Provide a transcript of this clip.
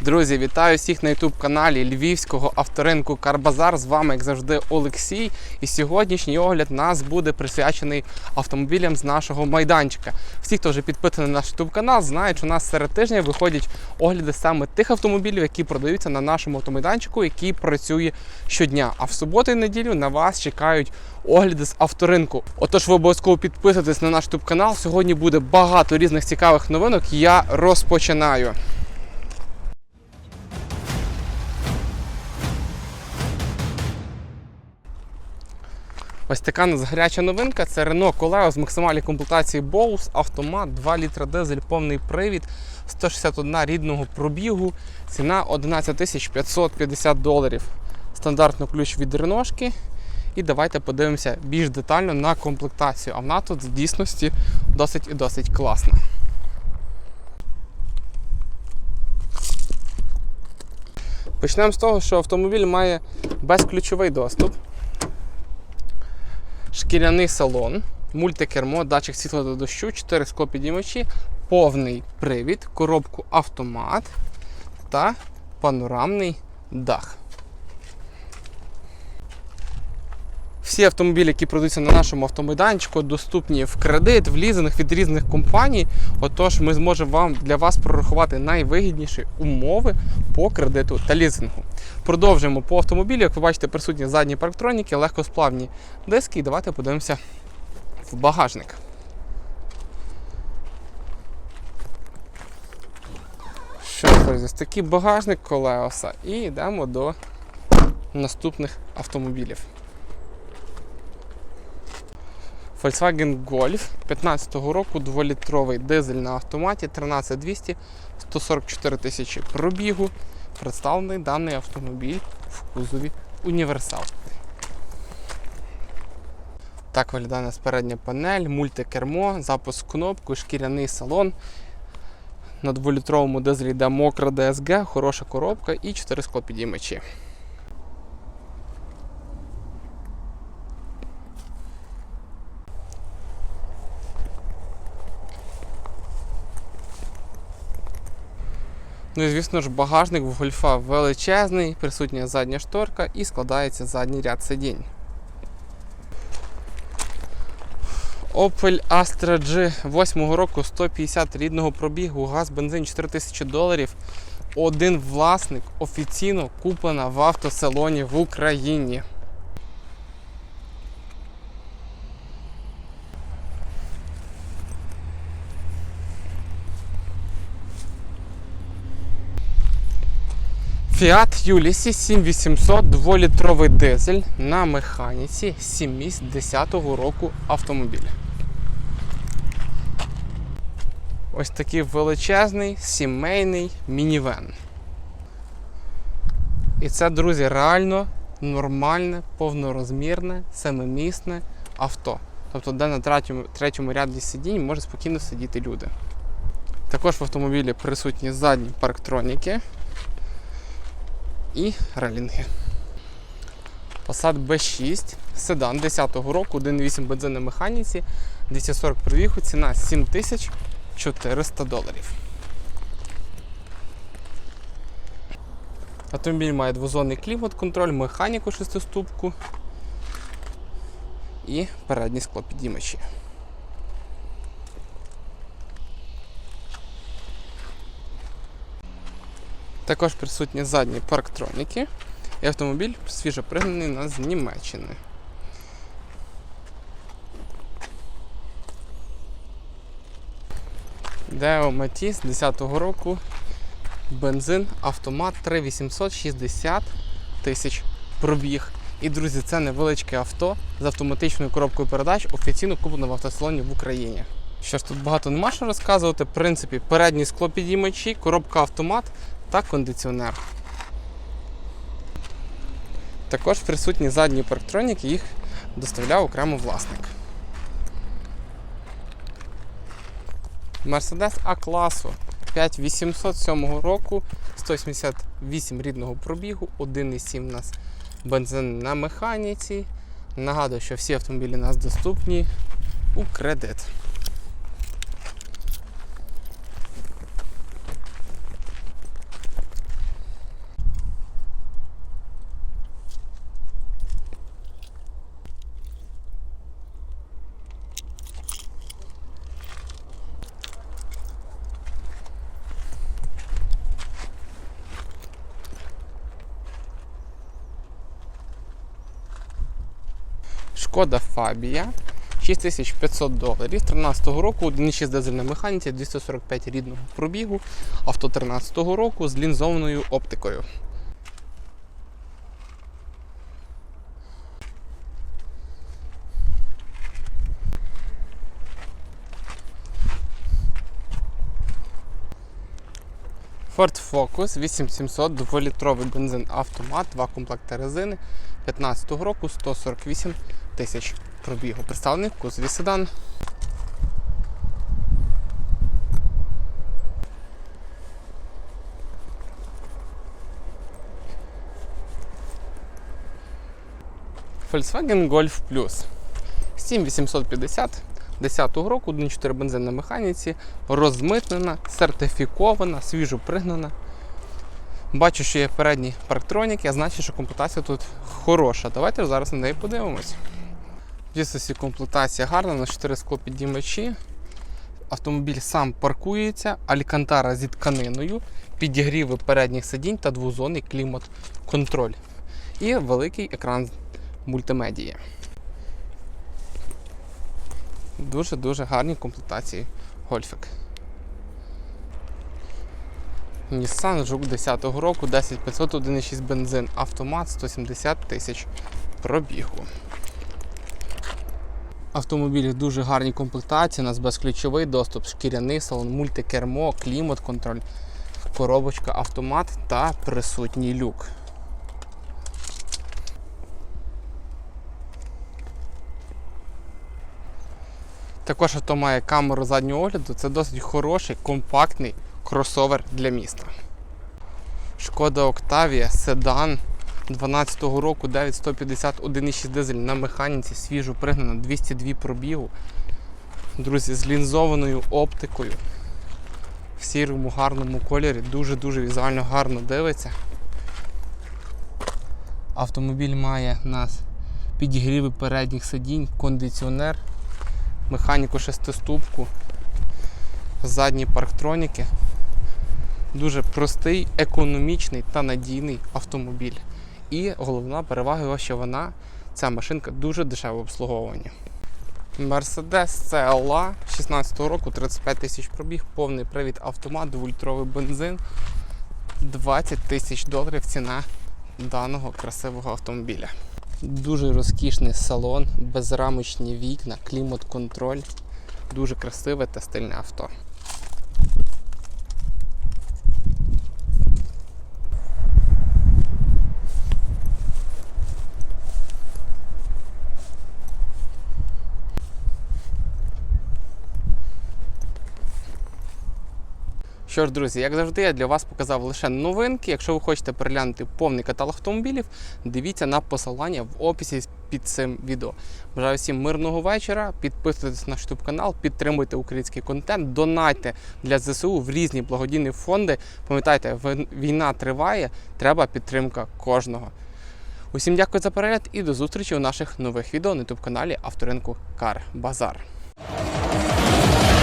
Друзі, вітаю всіх на youtube каналі Львівського авторинку Карбазар. З вами, як завжди, Олексій. І сьогоднішній огляд нас буде присвячений автомобілям з нашого майданчика. Всі, хто вже підписаний на наш youtube канал, знають, що у нас серед тижня виходять огляди саме тих автомобілів, які продаються на нашому автомайданчику, який працює щодня. А в суботу і неділю на вас чекають огляди з авторинку. Отож, ви обов'язково підписуйтесь на наш youtube канал. Сьогодні буде багато різних цікавих новинок. Я розпочинаю. Ось така нас гаряча новинка. Це Renault Coleo з максимальною комплектацією Bose, автомат, 2 літра дизель, повний привід, 161 рідного пробігу, ціна 11 550 доларів. Стандартно ключ від реношки. І давайте подивимося більш детально на комплектацію. А вона тут в дійсності досить і досить класна. Почнемо з того, що автомобіль має безключовий доступ шкіряний салон, мультикермо, датчик світла до дощу, 4 склопідіймачі, повний привід, коробку автомат та панорамний дах. Всі автомобілі, які продаються на нашому автомайданчику, доступні в кредит, в лізинг від різних компаній. Отож, ми зможемо вам для вас прорахувати найвигідніші умови по кредиту та лізингу. Продовжуємо по автомобілю. Як ви бачите, присутні задні парктроніки, легкосплавні диски. І давайте подивимося в багажник. Що ж, такий багажник колеоса. І йдемо до наступних автомобілів. Volkswagen Golf 15-го року 2-літровий дизель на автоматі 13200 144 тисячі пробігу. Представлений даний автомобіль в кузові Універсал. Так виглядає у передня панель, мультикермо, запуск кнопку, шкіряний салон. На 2-літровому дизелі йде мокра DSG, хороша коробка і 4 склопідіймачі. Ну і звісно ж, багажник в гольфа величезний, присутня задня шторка і складається задній ряд сидінь. Opel Astra G 8 року 150 рідного пробігу, газ, бензин 4000 доларів. Один власник офіційно куплена в автосалоні в Україні. Fiat Ulysses 7800 2-літровий дизель на механіці 7 місць 10-го року автомобіля. Ось такий величезний сімейний мінівен. І це, друзі, реально нормальне, повнорозмірне, семимісне авто. Тобто, де на третьому, третьому ряді сидінь може спокійно сидіти люди. Також в автомобілі присутні задні парктроніки і релінги. Passat B6, седан 10-го року, 1.8 бензин на механіці, 240 пробігу, ціна 7400 доларів. Автомобіль має двозонний клімат-контроль, механіку шестиступку і передні склопідіймачі. Також присутні задні парктроніки і автомобіль свіжо пригнаний нас з Німеччини. Deo Matiz 10-го року. Бензин, автомат 3860 тисяч пробіг. І, друзі, це невеличке авто з автоматичною коробкою передач, офіційно куплено в автосалоні в Україні. Що ж, тут багато нема що розказувати. В принципі, передні склопідіймачі, коробка автомат та кондиціонер. Також присутні задні парктроніки, їх доставляв окремо власник. Mercedes А-класу 5807 року, 188 рідного пробігу, 1,7 у нас бензин на механіці. Нагадую, що всі автомобілі у нас доступні у кредит. Шкода Фабія. 6500 доларів. 13 року, 1,6 дизель на механіці, 245 рідного пробігу, авто 13 року з лінзованою оптикою. Ford Focus 8700, 2-літровий бензин автомат, два комплекти резини. 15 року 148 тисяч пробігу. Представлений в кузові седан. Volkswagen Golf Plus 7850 10 року, 1.4 бензин на механіці, розмитнена, сертифікована, свіжо пригнана. Бачу, що є передні парктроніки, а значить, що комплектація тут хороша. Давайте зараз на неї подивимось. Дійсно, комплектація гарна, на 4 склопідіймачі. Автомобіль сам паркується, алькантара зі тканиною, підігріви передніх сидінь та двозонний клімат-контроль. І великий екран мультимедії. Дуже-дуже гарні комплектації гольфик. Nissan Juke 10 року, 10500, 1,6 бензин, автомат 170 тисяч пробігу. Автомобіль в дуже гарній комплектації, у нас безключовий доступ, шкіряний салон, мультикермо, клімат-контроль, коробочка автомат та присутній люк. Також авто має камеру заднього огляду, це досить хороший, компактний кросовер для міста. Шкода Октавія, седан 12 року 9150 1,6 дизель на механіці, свіжо пригнана, 202 пробігу. Друзі, з лінзованою оптикою. В сірому гарному кольорі, дуже-дуже візуально гарно дивиться. Автомобіль має у нас підігріви передніх сидінь, кондиціонер, механіку шестиступку, задні парктроніки. Дуже простий, економічний та надійний автомобіль. І головна перевага його, що вона, ця машинка дуже дешево обслуговування. Mercedes CLA 16 року, 35 тисяч пробіг, повний привід автомат, 2-літровий бензин, 20 тисяч доларів ціна даного красивого автомобіля. Дуже розкішний салон, безрамочні вікна, клімат-контроль. Дуже красиве та стильне авто. Що ж, друзі, як завжди, я для вас показав лише новинки. Якщо ви хочете переглянути повний каталог автомобілів, дивіться на посилання в описі під цим відео. Бажаю всім мирного вечора. Підписуйтесь на YouTube канал, підтримуйте український контент, донайте для ЗСУ в різні благодійні фонди. Пам'ятайте, війна триває, треба підтримка кожного. Усім дякую за перегляд і до зустрічі у наших нових відео на YouTube каналі Авторинку Кар Базар.